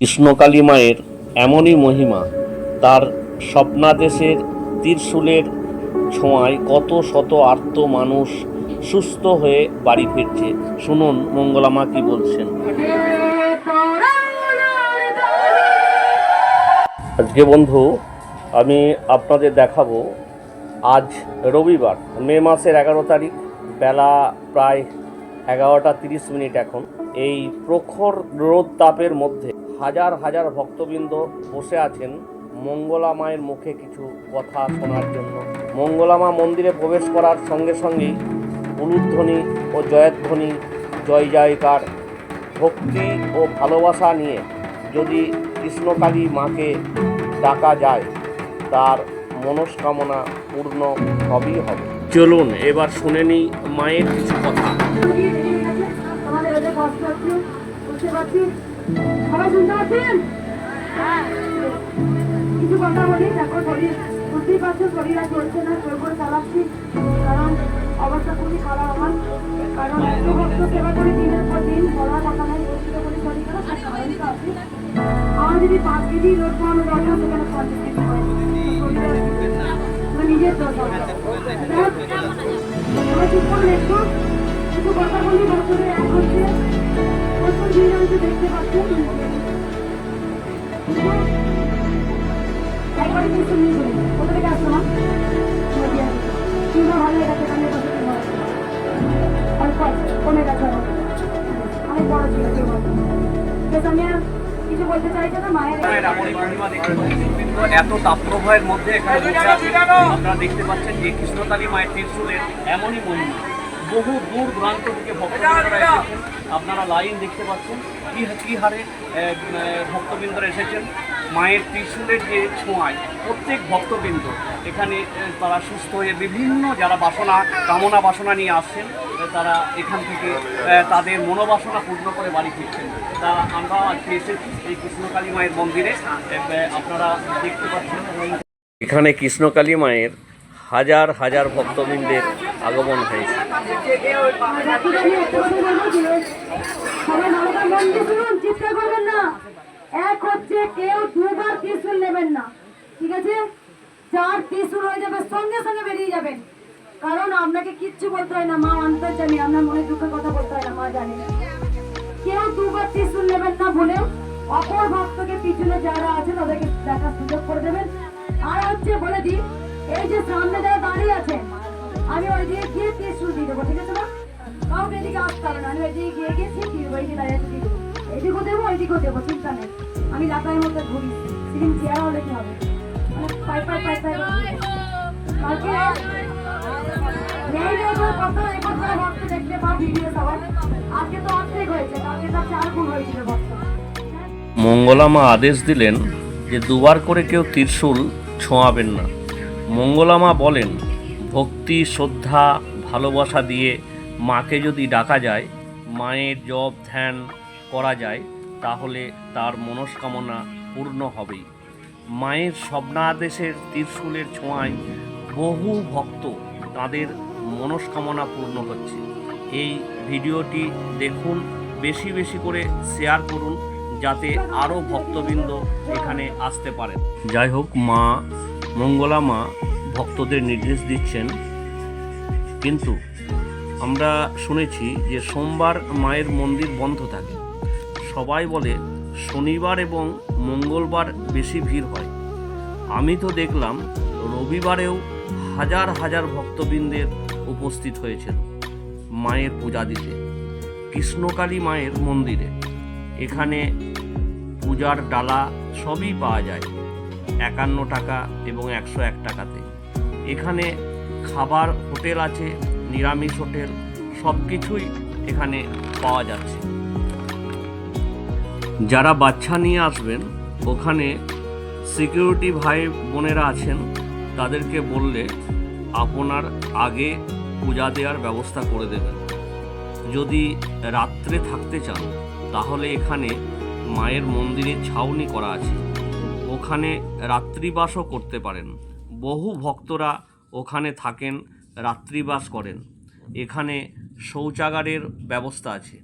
কৃষ্ণকালী মায়ের এমনই মহিমা, তার স্বপ্নাদেশের ত্রিশূলের ছোঁয়ায় কত শত আর্ত মানুষ সুস্থ হয়ে বাড়ি ফিরছে। শুনুন মঙ্গলামা কি বলছেন। আজকে বন্ধু, আমি আপনাদের দেখাবো, আজ রবিবার, মে মাসের এগারো তারিখ, বেলা প্রায় এগারোটা তিরিশ মিনিট এখন, এই প্রখর রোদ তাপের মধ্যে হাজার হাজার ভক্তবৃন্দ বসে আছেন মঙ্গলা মায়ের মুখে কিছু কথা শোনার জন্য। মঙ্গলামা মন্দিরে প্রবেশ করার সঙ্গে সঙ্গেই উলুধ্বনি ও জয়ধ্বনি, জয় জয়কার, ভক্তি ও ভালোবাসা নিয়ে যদি কৃষ্ণকালী মাকে ডাকা যায়, তার মনস্কামনা পূর্ণ হবেই হবে। চলুন, এবার শুনে নিই মায়ের কিছু কথা। সবাই শুনতে পাচ্ছেন? কিছু কথা বলি দেখো শরীর বুঝতেই পারছ শরীর আর চলছে না জোর করে চালাচ্ছি। কারণ অবস্থা খুবই খারাপ আমার। কারণ এত ভক্ত সেবা করি দিনের পর দিন বলার কথা নাই বলতে করি শরীর খারাপ আর কারণটা আছে। আমার যদি পাঁচ কেজি দরকার সেখানে পঞ্চাশ কেজি হয়। শরীরে নিজের দোষ হবে আমার চুপ করে দেখো কিছু কথা বলি বছরে এক হচ্ছে। এত তাপপ্রবাহের মধ্যে এখানে আপনারা দেখতে পাচ্ছেন যে কৃষ্ণকালী মায়ের ত্রিশূলের এমনই মহিমা। বহু দূর দূরান্ত থেকে ভক্তবৃন্দরা এসেছেন। আপনারা লাইন দেখতে পাচ্ছেন কি কি হারে ভক্তবৃন্দরা এসেছেন। মায়ের ত্রিশূলের যে ছোঁয়ায় প্রত্যেক ভক্তবৃন্দ এখানে তারা সুস্থ হয়ে বিভিন্ন যারা বাসনা কামনা বাসনা নিয়ে আসছেন তারা এখান থেকে তাদের মনোবাসনা পূর্ণ করে বাড়ি ফিরছেন। তা আমরা আজকে এসেছি এই কৃষ্ণকালী মায়ের মন্দিরে। আপনারা দেখতে পাচ্ছেন এখানে কৃষ্ণকালী মায়ের হাজার হাজার ভক্তবৃন্দের আগমন হয়েছে। কেউ দুবার ত্রিশূল নেবেন না ঠিক আছে যার ত্রিশূল হয়ে যাবে সঙ্গে সঙ্গে বেরিয়ে যাবেন কারণ আপনাকে কিচ্ছু বলতে হয় না মা অন্তর্জামী আপনার মনে দুঃখের কথা বলতে হয় না মা জানে কেউ দুবার ত্রিশূল নেবেন না বলে অপর ভক্তকে পিছনে যারা আছে তাদেরকে দেখার সুযোগ করে দেবেন আর হচ্ছে বলে দিই এই যে সামনে যারা দাঁড়িয়ে আছেন আমি ওই দিকে গিয়ে ত্রিশূল দিয়ে দেবো, ঠিক আছে না কাউকে এদিকে আসতে হবে না, আমি ওই দিকে গিয়ে গিয়ে দিয়ে দেবো এই যে দাঁড়িয়ে দিয়ে দেবো এদিকেও দেবো, ওইদিকেও দেবো, চিন্তা নেই। আমি লাতার মধ্যে ঘুরি। সেদিন চেয়ার হলে কি হবে? মানে পাই তার মঙ্গলামা আদেশ দিলেন যে দুবার করে কেউ ত্রিশূল ছোঁয়াবেন না। মঙ্গলামা বলেন ভক্তি, শ্রদ্ধা, ভালোবাসা দিয়ে মাকে যদি ডাকা যায়, মায়ের জপ ধ্যান করা যায়, তাহলে তার মনস্কামনা পূর্ণ হবেই। মায়ের স্বপ্নাদেশের ত্রিশূলের ছোঁয়ায় বহু ভক্ত তাদের মনস্কামনা পূর্ণ হচ্ছে। এই ভিডিওটি দেখুন, বেশি বেশি করে শেয়ার করুন, যাতে আরও ভক্তবৃন্দ এখানে আসতে পারেন। যাই হোক, মা, মঙ্গলা মা ভক্তদের নির্দেশ দিচ্ছেন। কিন্তু আমরা শুনেছি যে সোমবার মায়ের মন্দির বন্ধ থাকে। সবাই বলে শনিবার এবং মঙ্গলবার বেশি ভিড় হয়। আমি তো দেখলাম রবিবারেও হাজার হাজার ভক্তবৃন্দের উপস্থিত হয়েছিল মায়ের পূজা দিতে, কৃষ্ণকালী মায়ের মন্দিরে। এখানে পূজার ডালা সবই পাওয়া যায়, একান্ন টাকা এবং একশো এক টাকাতে। এখানে খাবার, হোটেল আছে, নিরামিষ হোটেল সব কিছুই এখানে পাওয়া যাচ্ছে। যারা বাচ্চা নিয়ে আসবেন, ওখানে সিকিউরিটি ভাই বোনেরা আছেন, তাদেরকে বললে আপনার আগে পূজা দেওয়ার ব্যবস্থা করে দেবেন। যদি রাত্রে থাকতে চান, তাহলে এখানে মায়ের মন্দিরে ছাউনি করা আছে। ওখানে রাত্রিবাসও করতে পারেন। বহু ভক্তরা ওখানে থাকেন, রাত্রিবাস করেন। এখানে শৌচাগারের ব্যবস্থা আছে।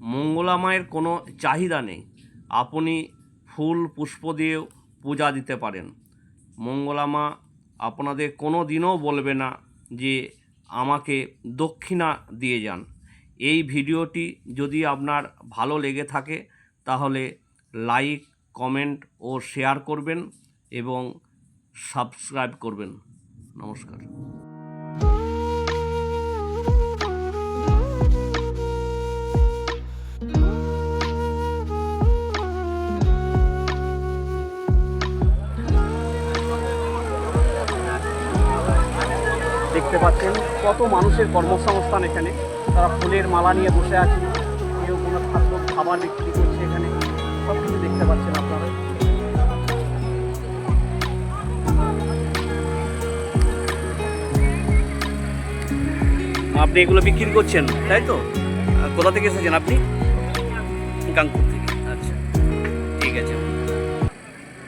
মঙ্গলা মায়ের কোনো চাহিদা নেই। আপনি ফুল পুষ্প দিয়েও পূজা দিতে পারেন। মঙ্গলামা আপনাদের কোনো দিনও বলবে না যে আমাকে দক্ষিণা দিয়ে যান। এই ভিডিওটি যদি আপনার ভালো লেগে থাকে, তাহলে লাইক, কমেন্ট ও শেয়ার করবেন এবং সাবস্ক্রাইব করবেন। নমস্কার। দেখতে পাচ্ছেন কত মানুষের কর্মসংস্থান এখানে। তারা ফুলের মালা নিয়ে বসে আছে। কেউ কোনো খাদ্য খাবার বিক্রি করছে এখানে। সব কিছু আপনি এগুলো বিক্রি করছেন তাই তো? কোথা থেকে এসেছেন আপনি? গাংপুর